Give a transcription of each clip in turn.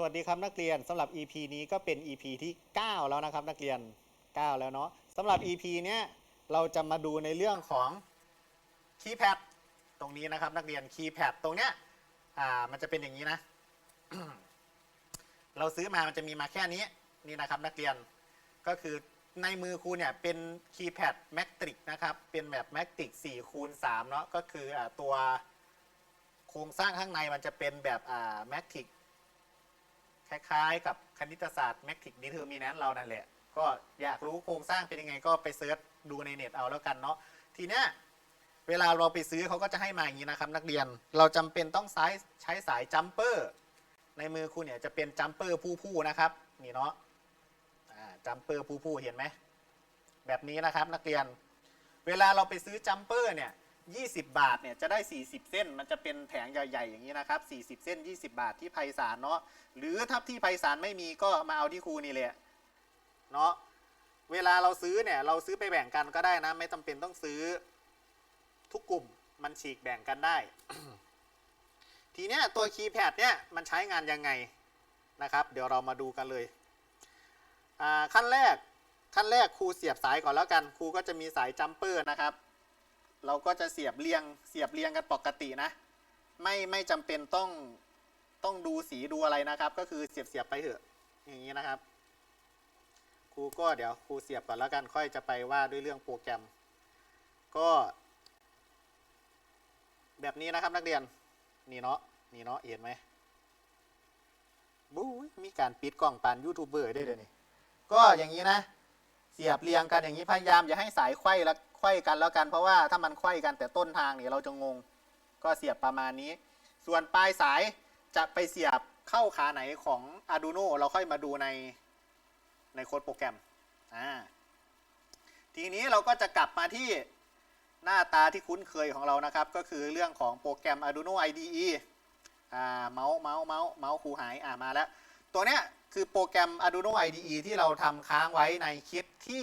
สวัสดีครับนักเรียนสำหรับ EP นี้ก็เป็น EP ที่ 9 แล้วนะครับนักเรียน 9 แล้วเนาะสำหรับ EP เนี้ยเราจะมาดูในเรื่องของคีย์แพดตรงนี้นะครับนักเรียนคีย์แพดตรงเนี้ยอ่ามันจะเป็นอย่างนี้นะ เราซื้อมามันจะมีมาแค่นี้นี่นะครับนักเรียนก็คือในมือครูเนี่ยเป็นคีย์แพดแมกติกนะครับเป็นแบบแมกติก4คูณ3เนาะก็คืออตัวโครงสร้างข้างในมันจะเป็นแบบแมกติก คล้ายๆ กับคณิตศาสตร์แมกติกดีเทอร์มินนเรานั่นแหละ ก็อยากรู้โครงสร้างเป็นยังไงก็ไปเซิร์ชดูในเน็ตเอาแล้วกันเนาะทีเนี้ยเวลาเราไปซื้อเขาก็จะให้มาอย่างนี้นะครับ นักเรียนเราจำเป็นต้องใช้ใช้สายจัมเปอร์ในมือคุณเนี่ยจะเป็นจัมเปอร์ผู้ๆนะครับนี่เนาะจัมเปอร์ผู้ๆเห็นไหมแบบนี้นะครับนักเรียน เวลาเราไปซื้อจัมเปอร์เนี่ย 20 บาทเนี่ยจะได้ 40 เส้น มันจะเป็นแผงใหญ่ๆอย่างนี้นะครับ40 เส้น 20 บาทที่ไพศาลเนาะหรือถ้าที่ไพศาลไม่มีก็มาเอาที่ครูนี่แหละเนาะเวลาเราซื้อเนี่ยเราซื้อไปแบ่งกันก็ได้นะ ไม่จำเป็นต้องซื้อทุกกลุ่มมันฉีกแบ่งกันได้ ทีเนี้ยตัวคีย์แพดเนี่ยมันใช้งานยังไงนะครับ เดี๋ยวเรามาดูกันเลยขั้นแรกขั้นแรกครูเสียบสายก่อนแล้วกันครูก็จะมีสายจัมเปอร์นะครับ เราก็จะเสียบเรียงเสียบเรียงกันปกตินะ ไม่ไม่จำเป็นต้องต้องดูสีดูอะไรนะครับ ก็คือเสียบเสียบไปเถอะอย่างนี้นะครับครูก็เดี๋ยวครูเสียบก่อนแล้วกันค่อยจะไปว่าด้วยเรื่องโปรแกรม ก็ แบบนี้นะครับนักเรียนนี่เนาะนี่เนาะเห็นไหมบู๊มีการปิดกล่องปานยูทูบเบอร์ได้เลยนี่ก็อย่างนี้นะ เสียบเรียงกันอย่างนี้พยายามอย่าให้สายไขว้ละ ไขว้กันแล้วกัน เพราะว่าถ้ามันไขว้กันแต่ต้นทางเนี่ยเราจะงง ก็เสียบประมาณนี้ ส่วนปลายสายจะไปเสียบเข้าขาไหนของ Arduino เราค่อยมาดูในในโค้ดโปรแกรมอ่าทีนี้เราก็จะกลับมาที่หน้าตาที่คุ้นเคยของเรานะครับ ก็คือเรื่องของโปรแกรม Arduino IDE อ่าเมาส์เมาส์เมาส์เมาส์ครูหายอ่ามาแล้ว ตัวเนี้ยคือโปรแกรม Arduino IDE ที่เราทำค้างไว้ในคลิปที่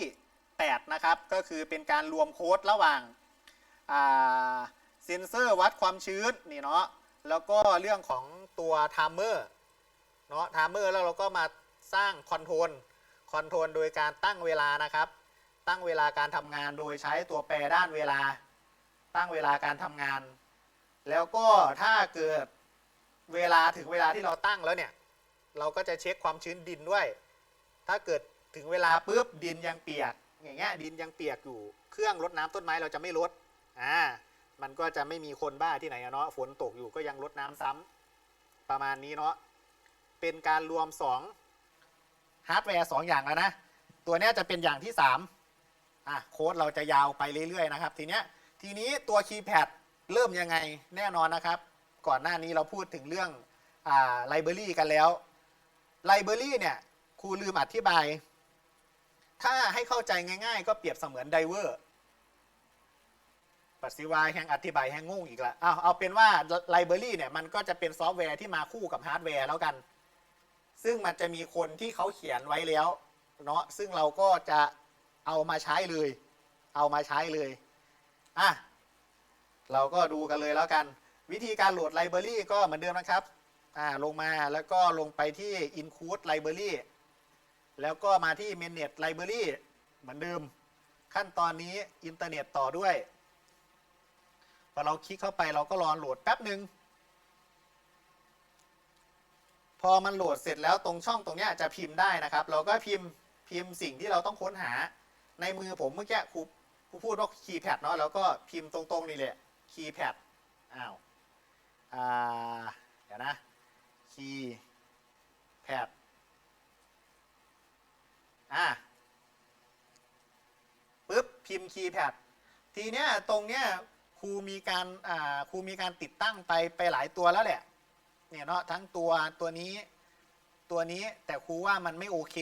8 นะครับ ก็คือเป็นการรวมโค้ดระหว่างเซนเซอร์วัดความชื้นนี่เนาะแล้วก็เรื่องของตัวไทม์เมอร์เนาะไทม์เมอร์แล้วเราก็มาสร้างคอนโทรลคอนโทรลโดยการตั้งเวลานะครับ ตั้งเวลาการทำงานโดยใช้ตัวแปรด้านเวลา ตั้งเวลาการทำงาน แล้วก็ถ้าเกิดเวลาถึงเวลาที่เราตั้งแล้วเนี่ย เราก็จะเช็คความชื้นดินด้วย ถ้าเกิดถึงเวลาปุ๊บดินยังเปียก อย่างเงี้ยดินยังเปียกอยู่ เครื่องรดน้ำต้นไม้เราจะไม่ลดอ่ามันก็จะไม่มีคนบ้าที่ไหนอะเนาะฝนตกอยู่ก็ยังรดน้ำซ้ำประมาณนี้เนาะเป็นการรวม2ฮาร์ดแวร์2อย่างแล้วนะ ตัวนี้จะเป็นอย่างที่3อะโค้ดเราจะยาวไปเรื่อยๆนะครับ ทีเนี้ยทีนี้ตัวคีย์แพดเริ่มยังไงแน่นอนนะครับ ก่อนหน้านี้เราพูดถึงเรื่องอ่าไลบรารีกันแล้วไลบรารีเนี่ยครูลืมอธิบาย ถ้าให้เข้าใจง่าย ๆ ก็เปรียบเสมือนไดเวอร์ปัสสิวายแห่งอธิบายแห่งงงอีกล้วเอาเอาเป็นว่าไลบรารีเนี่ยมันก็จะเป็นซอฟต์แวร์ที่มาคู่กับฮาร์ดแวร์แล้วกัน ซึ่งมันจะมีคนที่เขาเขียนไว้แล้วเนาะซึ่งเราก็จะเอามาใช้เลย เอามาใช้เลยอะเราก็ดูกันเลยแล้วกัน วิธีการโหลดไลบรารีก็เหมือนเดิมนะครับอ่าลงมาแล้วก็ลงไปที่ include library แล้วก็มาที่ manage library เหมือนเดิม ขั้นตอนนี้อินเทอร์เน็ตต่อด้วย พอเราคลิกเข้าไปเราก็รอโหลดแป๊บหนึ่งพอมันโหลดเสร็จแล้วตรงช่องตรงนี้จะพิมพ์ได้นะครับ เราก็พิมพ์พิมพ์สิ่งที่เราต้องค้นหาในมือผมเมื่อกี้ครูครูพูดว่าคีย์แพดเนาะแล้วก็พิมพ์ตรงๆนี่แหละคีย์แพดอ้าวอ่าเดี๋ยวนะคีย์แพด อะปุ๊บพิมพ์คีย์แพดทีเนี้ยตรงเนี้ยครูมีการอ่าครูมีการติดตั้งไปไปหลายตัวแล้วแหละเนี่ยเนาะทั้งตัวตัวนี้ตัวนี้แต่ครูว่ามันไม่โอเค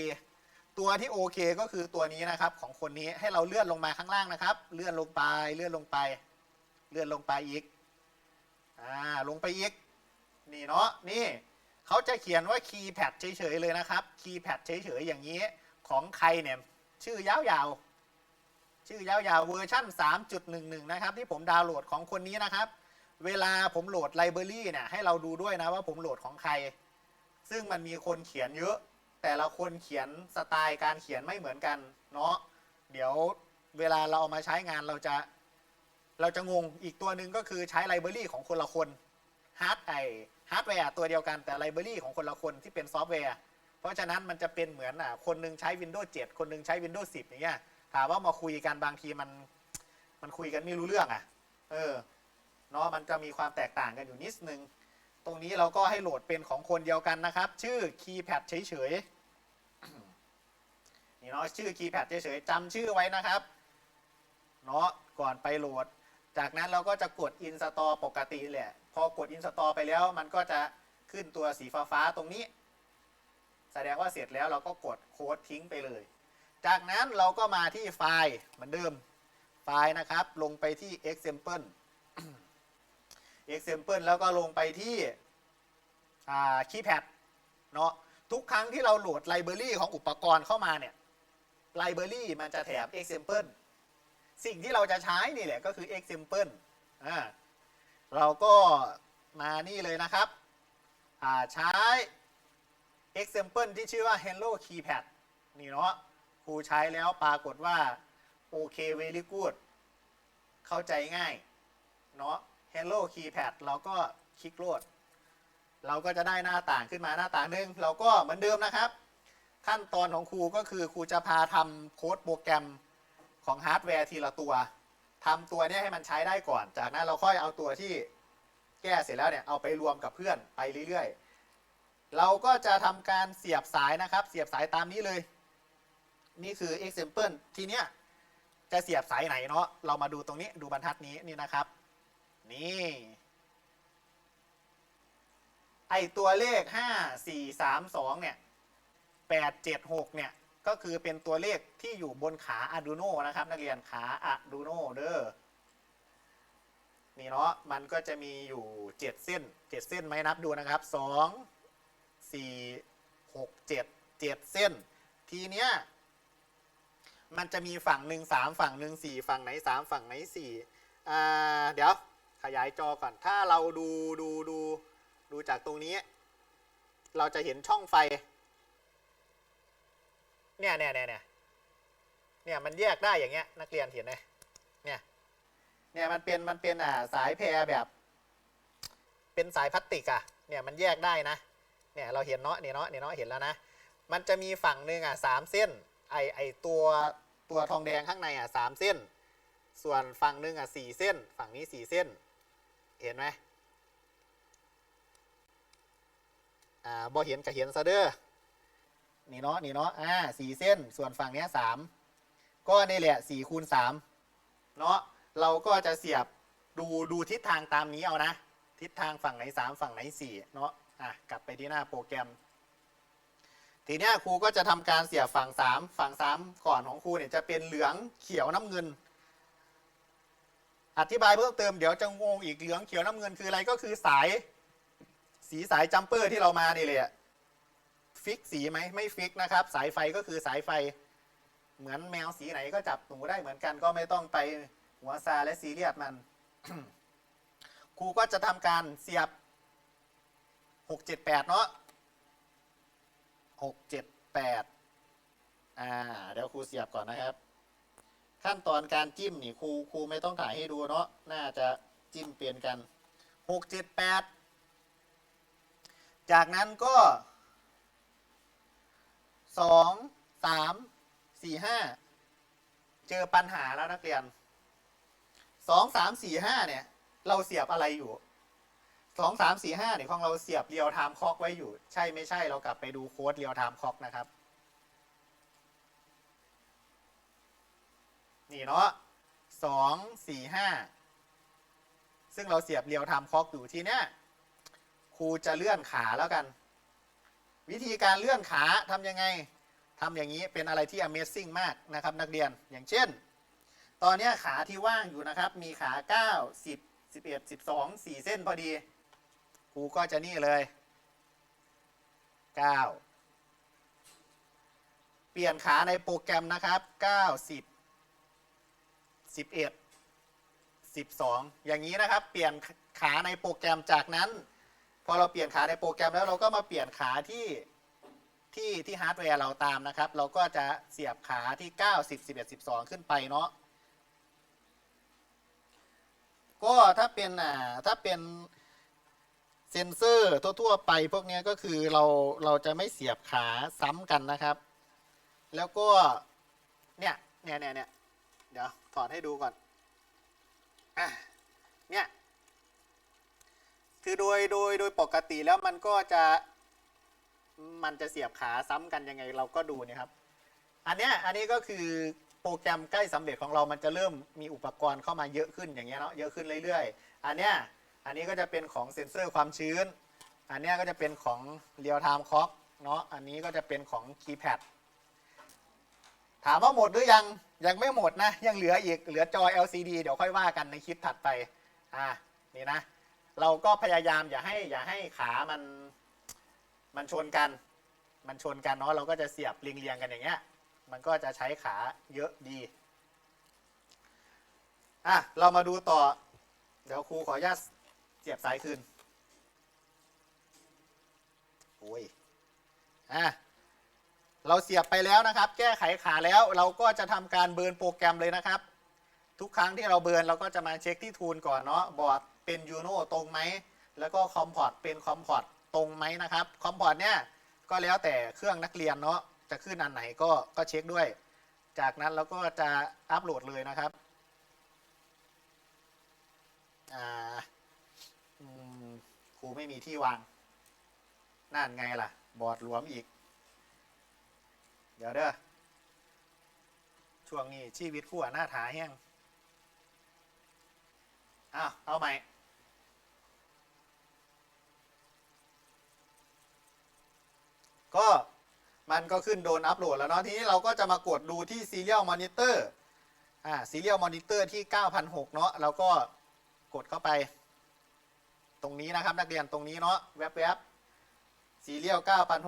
ตัวที่โอเคก็คือตัวนี้นะครับของคนนี้ให้เราเลื่อนลงมาข้างล่างนะครับ เลื่อนลงไปเลื่อนลงไป เลื่อนลงไปอีกอ่าลงไปอีกนี่เนาะนี่เขาจะเขียนว่าคีย์แพดเฉยๆเลยนะครับคีย์แพดเฉยๆอย่างนี้ ของใครเนี่ย ชื่อยาวๆ ชื่อยาวๆ เวอร์ชั่น3.11 นะครับ ที่ผมดาวน์โหลดของคนนี้นะครับ เวลาผมโหลดไลบรารีเนี่ยให้เราดูด้วยนะว่าผมโหลดของใคร ซึ่งมันมีคนเขียนเยอะ แต่ละคนเขียนสไตล์การเขียนไม่เหมือนกันเนาะเดี๋ยวเวลาเราเอามาใช้งานเราจะ เราจะงงอีกตัวหนึ่งก็คือใช้ไลบรารีของคนละคนฮาร์ดไอฮาร์ดแวร์ตัวเดียวกันแต่ไลบรารีของคนละคนที่เป็นซอฟต์แวร์ เพราะฉะนั้นมันจะเป็นเหมือนอะคนหนึงใช้ Windows 7 คนหนึงใช้ Windows 10 อย่างเงี้ยถามว่ามาคุยกันบางทีมันมันคุยกันไม่รู้เรื่องอะเออเนาะมันจะมีความแตกต่างกันอยู่นิดนึง ตรงนี้เราก็ให้โหลดเป็นของคนเดียวกันนะครับ ชื่อ Keypad เฉยๆนี่เนาะชื่อ Keypad เฉยๆจำชื่อไว้นะครับเนาะก่อนไปโหลด จากนั้นเราก็จะกด install ปกติแหละ พอกด install ไปแล้วมันก็จะขึ้นตัวสีฟ้าๆตรงนี้ แสดงว่าเสร็จแล้วเราก็กดโค้ดทิ้งไปเลย จากนั้นเราก็มาที่ไฟล์เหมือนเดิม ไฟล์นะครับลงไปที่ example example แล้วก็ลงไปที่อ่า keypad เนาะทุกครั้งที่เราโหลดไลบรารีของอุปกรณ์เข้ามาเนี่ยไลบรารีมันจะแถบ example สิ่งที่เราจะใช้นี่แหละก็คือ example อ่าเราก็มานี่เลยนะครับอ่าใช้ example ที่ชื่อว่า hello keypad นี่เนาะครูใช้แล้วปรากฏว่า โอเค very good เข้าใจง่าย เนาะ hello keypad เราก็คลิกโหลด เราก็จะได้หน้าต่างขึ้นมาหน้าต่างหนึ่งเราก็เหมือนเดิมนะครับ ขั้นตอนของครูก็คือครูจะพาทำโค้ดโปรแกรมของฮาร์ดแวร์ทีละตัวทำตัวนี้ให้มันใช้ได้ก่อน จากนั้นเราค่อยเอาตัวที่แก้เสร็จแล้วเนี่ยเอาไปรวมกับเพื่อนไปเรื่อยๆ เราก็จะทำการเสียบสายนะครับ เสียบสายตามนี้เลย นี่คือ example ทีเนี้ยจะเสียบสายไหนเนาะเรามาดูตรงนี้ดูบรรทัดนี้นี่นะครับ นี่ไอตัวเลข 5 4 3 2 เนี่ย 8 7 6 เนี่ย ก็คือเป็นตัวเลขที่อยู่บนขา Arduino นะครับ นักเรียนขา Arduino เด้อนี่เนาะมันก็จะมีอยู่ 7 เส้น 7 เส้นไหมนับดูนะครับ 2 4 6 7 7 เส้น ทีเนี้ยมันจะมีฝั่งหนึ่งสามฝั่งหนึ่งสี่ฝั่งไหนสามฝั่งไหนสี่อ่าเดี๋ยวขยายจอก่อน ถ้าเราดูดูดูดูจากตรงนี้ เราจะเห็นช่องไฟ เนี่ยเนี่ยเนี่ยเนี่ยเนี่ยมันแยกได้อย่างเงี้ยนักเรียนเห็นไหมเนี่ยเนี่ยมันเป็นมันเป็นอ่าสายแพรแบบ เป็นสายพลาสติกอะเนี่ยมันแยกได้นะ เนี่ยเราเห็นเนาะเนี่ยเนาะเนี่ยเนาะเห็นแล้วนะ มันจะมีฝั่งหนึ่งอะสามเส้นไอไอตัวตัวทองแดงข้างในอะสามเส้น ส่วนฝั่งหนึ่งอะสี่เส้น ฝั่งนี้สี่เส้น เห็นไหมอ่าบอเห็นกับเห็นซะเด้อนี่เนาะนี่เนาะอ่าสี่เส้น ส่วนฝั่งเนี้ยสามก็นี่แหละสี่คูณสามเนาะเราก็จะเสียบดูดูทิศทางตามนี้เอานะ ทิศทางฝั่งไหนสามฝั่งไหนสี่เนาะ อะกลับไปที่หน้าโปรแกรม ทีนี้ครูก็จะทำการเสียบฝั่งสามฝั่งสามก่อนของครูเนี่ยจะเป็นเหลืองเขียวน้ำเงิน อธิบายเพิ่มเติมเดี๋ยวจะงงอีกเหลืองเขียวน้ำเงินคืออะไรก็คือสาย สีสายจัมเปอร์ที่เรามานี่เลยฟิกสีไหมไม่ฟิกนะครับ สายไฟก็คือสายไฟเหมือนแมวสีไหนก็จับหนูได้เหมือนกันก็ไม่ต้องไปหัวซาและซีเรียสมันครูก็จะทำการเสียบ หกเจ็ดแปดเนาะหกเจ็ดแปดอ่าเดี๋ยวครูเสียบก่อนนะครับ ขั้นตอนการจิ้มนี่ครูครูไม่ต้องถ่ายให้ดูเนาะน่าจะจิ้มเปลี่ยนกันหกเจ็ดแปดจากนั้นก็สองสามสี่ห้าเจอปัญหาแล้วนักเรียนสองสามสี่ห้าเนี่ย เราเสียบอะไรอยู่ สองสามสี่ห้าเนี่ยของเราเสียบเรียวไทม์คล็อกไว้อยู่ ใช่ไม่ใช่เรากลับไปดูโค้ดเรียวไทม์คล็อกนะครับ นี่เนาะสองสี่ห้าซึ่งเราเสียบเรียวไทม์คล็อกอยู่ทีเนี้ยครูจะเลื่อนขาแล้วกัน วิธีการเลื่อนขาทำยังไงทำอย่างนี้เป็นอะไรที่ Amazing มากนะครับนักเรียนอย่างเช่น ตอนเนี้ยขาที่ว่างอยู่นะครับ มีขา 9 10 11 12 4 เส้นพอดี ครูก็จะนี่เลย 9 เปลี่ยนขาในโปรแกรมนะครับ 9 10 11 12 อย่างนี้นะครับ เปลี่ยนขาในโปรแกรมจากนั้น พอเราเปลี่ยนขาในโปรแกรมแล้วเราก็มาเปลี่ยนขาที่ที่ที่ฮาร์ดแวร์เราตามนะครับ เราก็จะเสียบขาที่ 9 10 11 12 ขึ้นไปเนาะก็ถ้าเป็นอ่าถ้าเป็น เซนเซอร์ทั่วๆไปพวกนี้ก็คือเราเราจะไม่เสียบขาซ้ำกันนะครับ แล้วก็เนี่ยเนี่ยเนี่ยเนี่ยเดี๋ยวถอดให้ดูก่อนอะเนี่ยคือโดยโดยโดยปกติแล้วมันก็จะมันจะเสียบขาซ้ำกันยังไงเราก็ดูเนี่ยครับ อันเนี้ยอันนี้ก็คือโปรแกรมใกล้สำเร็จของเรามันจะเริ่มมีอุปกรณ์เข้ามาเยอะขึ้นอย่างเงี้ยเนาะเยอะขึ้นเรื่อยๆ อันเนี้ย อันนี้ก็จะเป็นของเซ็นเซอร์ความชื้น อันนี้ก็จะเป็นของ Real Time Clock เนาะ อันนี้ก็จะเป็นของ Keypad ถามว่าหมดหรือยัง ยังไม่หมดนะ ยังเหลืออีก เหลือจอ LCD เดี๋ยวค่อยว่ากันในคลิปถัดไป อ่า นี่นะ เราก็พยายามอย่าให้อย่าให้ขามัน มันชนกัน มันชนกันเนาะ เราก็จะเสียบเรียงๆกันอย่างเงี้ย มันก็จะใช้ขาเยอะดี อะ เรามาดูต่อ เดี๋ยวครูขออนุญาต เสียบสายคืนโอ้ยอะเราเสียบไปแล้วนะครับ แก้ไขขาแล้วเราก็จะทำการเบิร์นโปรแกรมเลยนะครับ ทุกครั้งที่เราเบิร์นเราก็จะมาเช็คที่ทูลก่อนเนาะบอร์ดเป็นยูโน่ตรงไหม แล้วก็คอมพอร์ตเป็นคอมพอร์ตตรงไหมนะครับคอมพอร์ตเนี่ยก็แล้วแต่เครื่องนักเรียนเนาะจะขึ้นอันไหนก็ก็เช็คด้วย จากนั้นเราก็จะอัปโหลดเลยนะครับอ่า รูไม่มีที่วางนั่นไงล่ะ บอร์ดหลวมอีก เดี๋ยวเด้อช่วงนี้ชีวิตคู่หน้าถาแห้งอ้าวเอาใหม่ก็มันก็ขึ้นโดนอัปโหลดแล้วเนาะทีนี้เราก็จะมากดดูที่ Serial Monitor อ่า Serial Monitor ที่ 9,006 เนาะเราก็กดเข้าไป ตรงนี้นะครับนักเรียนตรงนี้เนาะแวบๆ Serial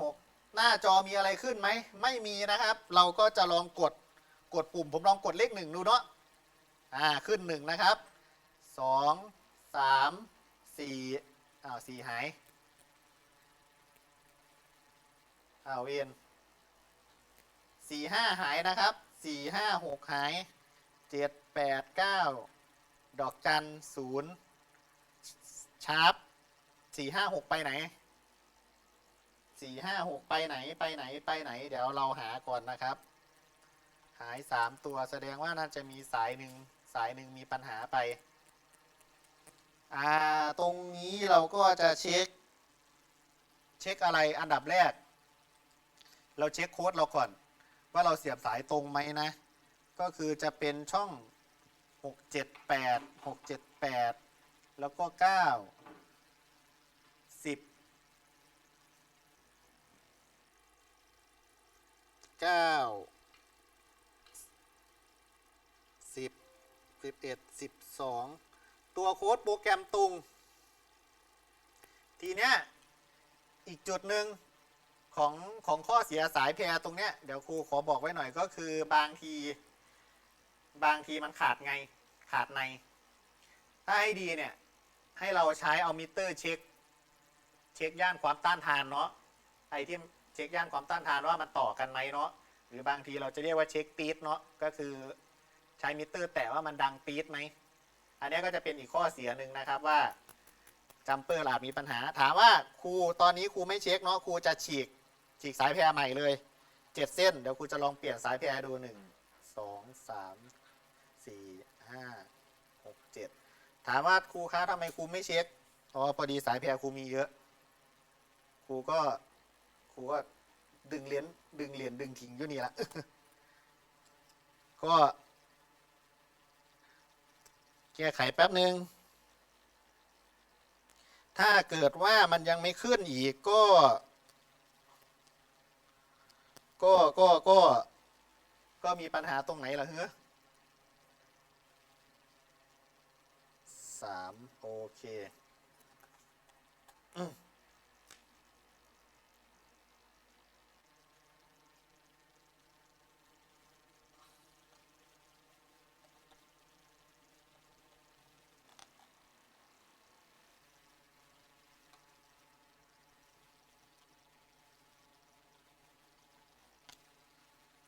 9,006หน้าจอมีอะไรขึ้นไหมไม่มีนะครับ เราก็จะลองกดกดปุ่ม ผมลองกดเลขหนึ่งดูเนาะอ่าขึ้นหนึ่งนะครับสองสามสี่อ้าวสี่หายอ้าวเวียนสี่ห้าหายนะครับสี่ห้าหกหายเจ็ดแปดเก้าดอกจันศูนย์ ชาร์ปสี่ห้าหกไปไหนสี่ห้าหกไปไหนไปไหนไปไหน เดี๋ยวเราหาก่อนนะครับ หายสามตัวแสดงว่าน่าจะมีสายหนึ่งสายหนึ่งมีปัญหาไป อ่า ตรงนี้เราก็จะเช็ค เช็คอะไรอันดับแรก เราเช็คโค้ดเราก่อน ว่าเราเสียบสายตรงไหมนะ ก็คือจะเป็นช่อง 678 678 แล้วก็9 10 9 10 11 12ตัวโค้ดโปรแกรมตรงทีเนี้ยอีกจุดหนึ่งของของข้อเสียสายแพรตรงเนี้ยเดี๋ยวครูขอบอกไว้หน่อยก็คือบางที บางทีมันขาดไงขาดใน ถ้าให้ดีเนี่ย ให้เราใช้เอามิเตอร์เช็ค เช็คย่านความต้านทานเนาะไอที่เช็คย่านความต้านทานว่ามันต่อกันไหมเนาะหรือบางทีเราจะเรียกว่าเช็คปี๊ดเนาะก็คือใช้มิเตอร์ แต่ว่ามันดังปี๊ดไหมอันนี้ก็จะเป็นอีกข้อเสียหนึ่งนะครับว่าจัมเปอร์อาจมีปัญหา ถามว่าครูตอนนี้ครูไม่เช็คเนาะครูจะฉีกฉีกสายแพรใหม่เลยเจ็ดเส้น เดี๋ยวครูจะลองเปลี่ยนสายแพรดูหนึ่งสองสามสี่ห้าหกเจ็ด ถามว่าครูคะทำไมครูไม่เช็คอ๋อพอดีสายแพรครูมีเยอะ ครูก็ครูก็ดึงเหรียญดึงเหรียญดึงทิ้งอยู่นี่ละก็แก้ไขแป๊บหนึ่งถ้าเกิดว่ามันยังไม่ขึ้นอีกก็ ก็ก็ก็ก็มีปัญหาตรงไหนล่ะเฮ้อ สามโอเค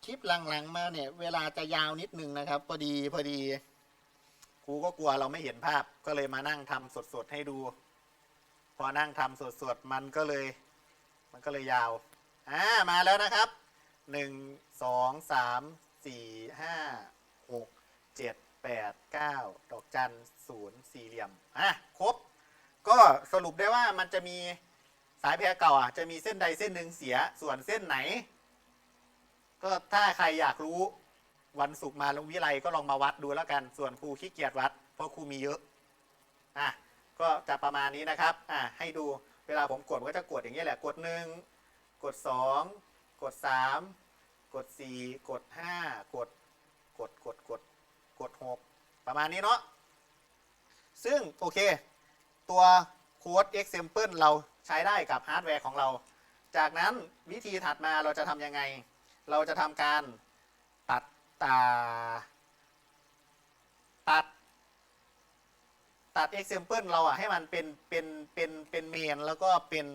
คลิปหลังๆมาเนี่ย เวลาจะยาวนิดนึงนะครับ พอดีพอดี ครูก็กลัวเราไม่เห็นภาพก็เลยมานั่งทำสดๆให้ดู พอนั่งทำสดๆมันก็เลย มันก็เลยยาวอ่ามาแล้วนะครับหนึ่งสองสามสี่ห้าหกเจ็ดแปดเก้าดอกจันศูนย์สี่เหลี่ยมอะครบ ก็สรุปได้ว่ามันจะมีสายแพรเก่าอะจะมีเส้นใดเส้นหนึ่งเสียส่วนเส้นไหน ก็ถ้าใครอยากรู้ วันศุกร์มาลงวิไลก็ลองมาวัดดูแล้วกัน ส่วนครูขี้เกียจวัด เพราะครูมีเยอะอะก็จะประมาณนี้นะครับอะให้ดูเวลาผมกดก็จะกดอย่างนี้แหละกดหนึ่งกดสองกดสามกดสี่กดห้ากดกดกดกดกดหกประมาณนี้เนาะซึ่งโอเค ตัวโค้ด example เราใช้ได้กับฮาร์ดแวร์ของเรา จากนั้นวิธีถัดมาเราจะทำยังไง เราจะทำการตัด ตาตัด ตัด example เราอะให้มันเป็น เป็น เป็น เป็นเมนแล้วก็เป็น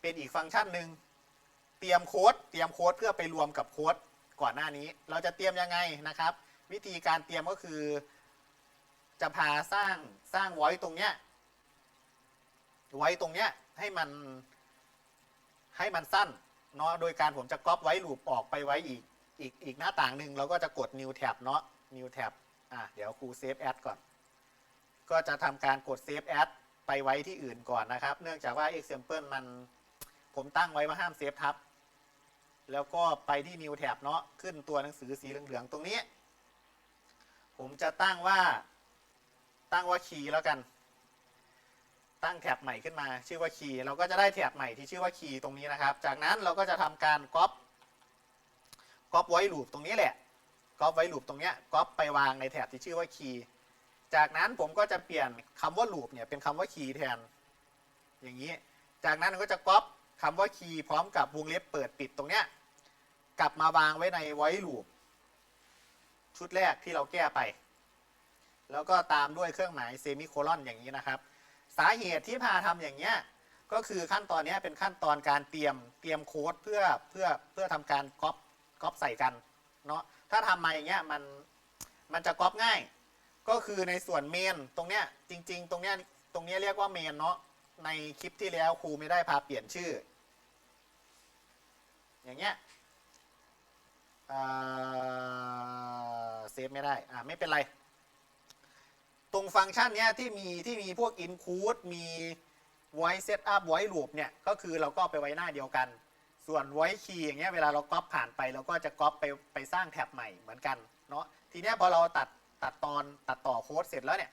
เป็นอีกฟังก์ชันหนึ่งเตรียมโค้ด เตรียมโค้ดเพื่อไปรวมกับโค้ดก่อนหน้านี้ เราจะเตรียมยังไงนะครับ วิธีการเตรียมก็คือ จะพาสร้าง สร้างไว้ตรงเนี้ย ไว้ตรงเนี้ยให้มัน ให้มันสั้นเนาะ โดยการผมจะก๊อปไว้ลูปออกไปไว้อีก อีกอีกหน้าต่างหนึ่งเราก็จะกด new tab เนาะ new tab อะเดี๋ยวครู save as ก่อน ก็จะทำการกด save as ไปไว้ที่อื่นก่อนนะครับ เนื่องจากว่า example มันผมตั้งไว้ว่าห้ามเซฟทับ แล้วก็ไปที่ new tab เนาะขึ้นตัวหนังสือสีเหลืองๆ ตรงนี้ ผมจะตั้งว่าตั้งว่าคีย์แล้วกัน ตั้งแท็บใหม่ขึ้นมา ชื่อว่าคีย์เราก็จะได้แท็บใหม่ที่ชื่อว่าคีย์ตรงนี้นะครับ จากนั้นเราก็จะทำการก๊อป ก๊อปไว้ลูปตรงนี้แหละก๊อปไว้ลูปตรงเนี้ยก๊อปไปวางในแท็บที่ชื่อว่าคีย์จากนั้นผมก็จะเปลี่ยนคำว่าลูปเนี่ยเป็นคำว่าคีย์แทน อย่างนี้ จากนั้นก็จะก๊อปคำว่าคีย์พร้อมกับวงเล็บเปิดปิดตรงเนี้ยกลับมาวางไว้ในไว้ลูปชุดแรกที่เราแก้ไป แล้วก็ตามด้วยเครื่องหมายเซมิโคลอนอย่างนี้นะครับ สาเหตุที่พาทำอย่างเนี้ยก็คือขั้นตอนนี้เป็นขั้นตอนการเตรียมเตรียมโค้ดเพื่อเพื่อเพื่อทำการก๊อป ก๊อปใส่กันเนาะถ้าทำมาอย่างเงี้ยมันมันจะก๊อปง่าย ก็คือในส่วนเมนตรงเนี้ยจริง ๆ ตรงเนี้ยตรงเนี้ยเรียกว่าเมนเนาะในคลิปที่แล้วครูไม่ได้พาเปลี่ยนชื่อ อย่างเงี้ยเซฟไม่ได้อ่าไม่เป็นไร ตรงฟังก์ชันเนี้ยที่มีที่มีพวก include มี voice setup voice loop เนี่ยก็คือเราก็ไปไว้หน้าเดียวกัน ส่วน voice key อย่างเงี้ยเวลาเราก๊อปผ่านไปเราก็จะก๊อปไปไปสร้างแท็บใหม่เหมือนกันเนาะทีเนี้ยพอเราตัดตัดตอนตัดต่อโค้ดเสร็จแล้วเนี่ย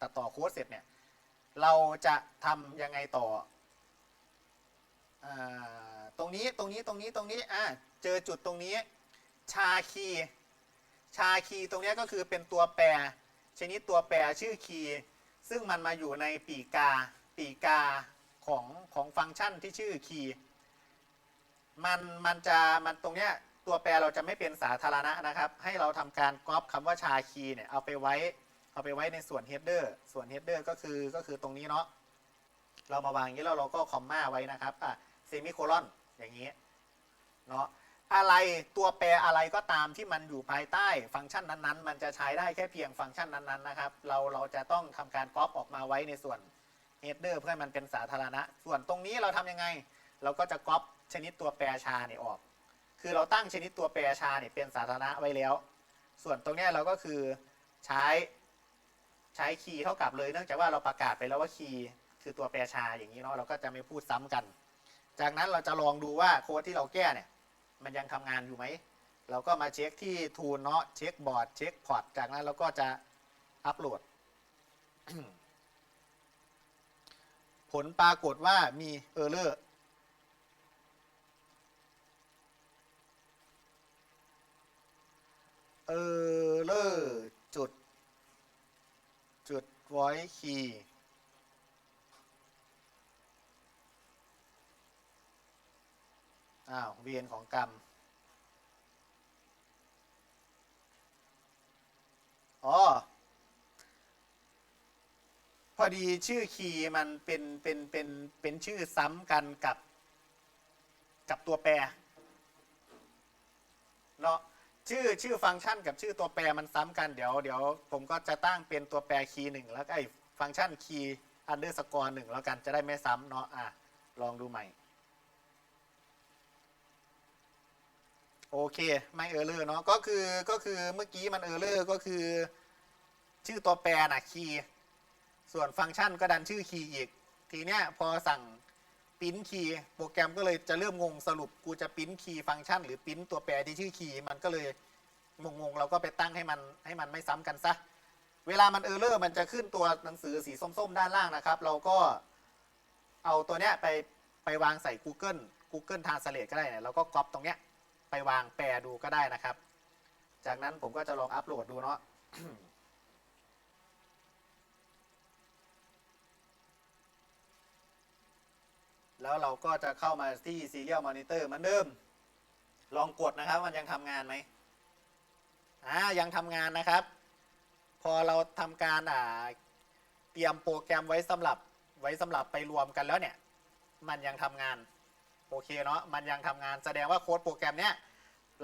ตัดต่อโค้ดเสร็จเนี่ยเราจะทำยังไงต่ออตรงนี้ตรงนี้ตรงนี้ตรงนี้อ่าเจอจุดตรงนี้ชาคีย์ชาคีย์ตรงเนี้ยก็คือเป็นตัวแปร ชนิดตัวแปรชื่อคีย์ซึ่งมันมาอยู่ในปีกาปีกาของของฟังก์ชันที่ชื่อคีย์ มันมันจะมันตรงเนี้ยตัวแปรเราจะไม่เป็นสาธารณะนะครับ ให้เราทำการก๊อปคำว่าชาคีเนี่ยเอาไปไว้เอาไปไว้ในส่วน header ส่วน header ก็คือก็คือตรงนี้เนาะเรามาวางอย่างนี้แล้วเราก็คอมมาไว้นะครับอะเซมิโคลอนอย่างนี้เนาะอะไรตัวแปรอะไรก็ตามที่มันอยู่ภายใต้ฟังก์ชันนั้นๆ มันจะใช้ได้แค่เพียงฟังก์ชันนั้นๆนะครับ เราเราจะต้องทำการก๊อปออกมาไว้ในส่วน header เพื่อให้มันเป็นสาธารณะ ส่วนตรงนี้เราทำยังไง เราก็จะก๊อป ชนิดตัวแปรชาเนี่ยออก คือเราตั้งชนิดตัวแปรชาเนี่ยเป็นสาธารณะไว้แล้ว ส่วนตรงนี้เราก็คือใช้ใช้คีย์เท่ากับเลย เนื่องจากว่าเราประกาศไปแล้วว่าคีย์คือตัวแปรชาอย่างนี้เนาะเราก็จะไม่พูดซ้ำกัน จากนั้นเราจะลองดูว่าโค้ดที่เราแก้เนี่ยมันยังทำงานอยู่ไหม เราก็มาเช็คที่ทูนเนาะเช็คบอร์ดเช็คพอร์ตจากนั้นเราก็จะอัปโหลด ผลปรากฏว่ามีเออร์เลอร์ ออร์เลอร์จุด จุด voice key อ้าว เวียนของกรรม อ๋อ พอดีชื่อคีย์มันเป็นเป็นเป็นเป็นชื่อซ้ำกันกับ กับตัวแปร เนาะ ชื่อชื่อฟังก์ชันกับชื่อตัวแปรมันซ้ำกันเดี๋ยวเดี๋ยวผมก็จะตั้งเป็นตัวแปรคีย์หนึ่งแล้วก็ไอ้ฟังก์ชันคีย์อันเดอร์สกอร์หนึ่งแล้วกันจะได้ไม่ซ้ำเนาะอะลองดูใหม่ โอเคไม่เออร์เลอร์เนาะก็คือก็คือเมื่อกี้มันเออร์เลอร์ก็คือ ชื่อตัวแปรน่ะคีย์ส่วนฟังก์ชันก็ดันชื่อคีย์อีก ทีเนี้ยพอสั่ง ปริ้นคีย์โปรแกรมก็เลยจะเริ่มงงสรุปกูจะปริ้นคีย์ฟังก์ชัน หรือปริ้นตัวแปรที่ชื่อคีย์มันก็เลยงงๆเราก็ไปตั้งให้มันให้มันไม่ซ้ำกันซะเวลามันเออร์เลอร์มันจะขึ้นตัวหนังสือสีส้มๆ ด้านล่างนะครับ เราก็เอาตัวเนี้ยไปไปวางใส่ Google Google Translate ก็ได้เนี่ยเราก็ก๊อปตรงเนี้ยไปวางแปลดูก็ได้นะครับ จากนั้นผมก็จะลองอัปโหลดดูเนาะ แล้วเราก็จะเข้ามาที่ Serial Monitor เหมือนเดิม ลองกดนะครับมันยังทำงานไหมอ่ายังทำงานนะครับ พอเราทำการอ่าเตรียมโปรแกรมไว้สำหรับไว้สำหรับไปรวมกันแล้วเนี่ย มันยังทำงาน โอเคเนาะมันยังทำงานแสดงว่าโค้ดโปรแกรมเนี้ย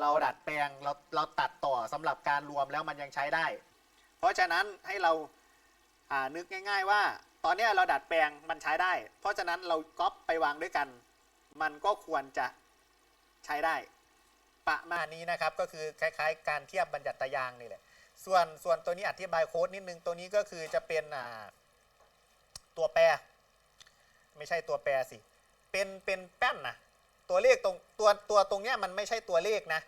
เราดัดแปลงเราเราตัดต่อสำหรับการรวมแล้วมันยังใช้ได้ เพราะฉะนั้นให้เราอ่านึกง่าย ๆว่า ตอนเนี้ยเราดัดแปลงมันใช้ได้ เพราะฉะนั้นเราก๊อปไปวางด้วยกัน มันก็ควรจะใช้ได้ ประมาณนี้นะครับก็คือคล้ายๆ การเทียบบัญญัติยางนี่แหละส่วนส่วนตัวนี้อธิบายโค้ดนิดนึงตัวนี้ก็คือจะเป็นอ่าตัวแปร ไม่ใช่ตัวแปรสิ เป็นเป็นแป้นนะตัวเลขตรงตัวตัวตรงเนี้ยมันไม่ใช่ตัวเลขนะ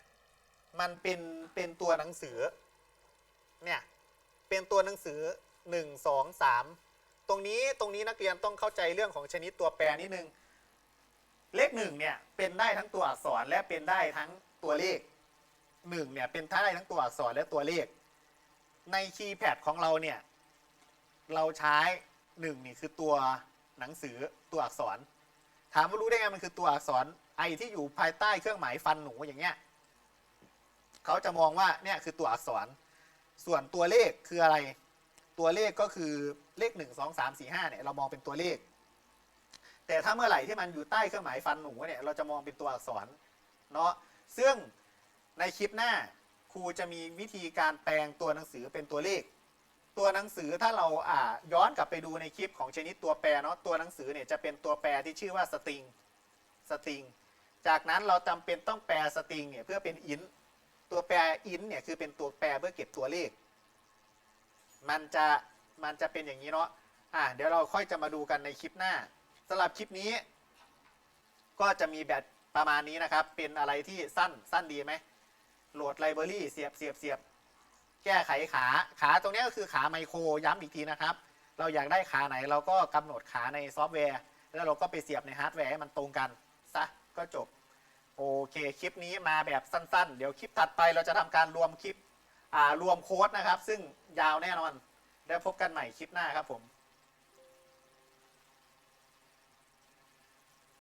มันเป็นเป็นตัวหนังสือเนี่ยเป็นตัวหนังสือหนึ่งสองสาม ตรงนี้ตรงนี้นักเรียนต้องเข้าใจเรื่องของชนิดตัวแปรนิดนึง เลขหนึ่งเนี่ยเป็นได้ทั้งตัวอักษรและเป็นได้ทั้งตัวเลขหนึ่งเนี่ยเป็นได้ทั้งตัวอักษรและตัวเลข ในคีย์แพดของเราเนี่ยเราใช้หนึ่งนี่คือตัวหนังสือตัวอักษร ถามว่ารู้ได้ไงมันคือตัวอักษรไอที่อยู่ภายใต้เครื่องหมายฟันหนูอย่างเงี้ยเขาจะมองว่าเนี่ยคือตัวอักษร ส่วนตัวเลขคืออะไร ตัวเลขก็คือเลขหนึ่งสองสามสี่ห้าเนี่ยเรามองเป็นตัวเลข แต่ถ้าเมื่อไหร่ที่มันอยู่ใต้เครื่องหมายฟันหนูเนี่ยเราจะมองเป็นตัวอักษรเนาะซึ่งในคลิปหน้าครูจะมีวิธีการแปลงตัวหนังสือเป็นตัวเลข ตัวหนังสือถ้าเราอ่าย้อนกลับไปดูในคลิปของชนิดตัวแปรเนาะตัวหนังสือเนี่ยจะเป็นตัวแปรที่ชื่อว่าสตริงสตริงจากนั้นเราจำเป็นต้องแปลสตริงเนี่ยเพื่อเป็นอินตัวแปรอินเนี่ยคือเป็นตัวแปรเพื่อเก็บตัวเลข มันจะมันจะเป็นอย่างนี้เนาะอะเดี๋ยวเราค่อยจะมาดูกันในคลิปหน้าสำหรับคลิปนี้ ก็จะมีแบบประมาณนี้นะครับ เป็นอะไรที่สั้นสั้นดีไหมโหลดไลบรารีเสียบเสียบเสียบแก้ไขขาขาตรงนี้ก็คือขาไมโครย้ำอีกทีนะครับ เราอยากได้ขาไหนเราก็กำหนดขาในซอฟต์แวร์ แล้วเราก็ไปเสียบในฮาร์ดแวร์ให้มันตรงกันซะก็จบ โอเค คลิปนี้มาแบบสั้นๆ เดี๋ยวคลิปถัดไปเราจะทำการรวมคลิป รวมโค้ดนะครับ ซึ่งยาวแน่นอน แล้วพบกันใหม่คลิปหน้าครับผม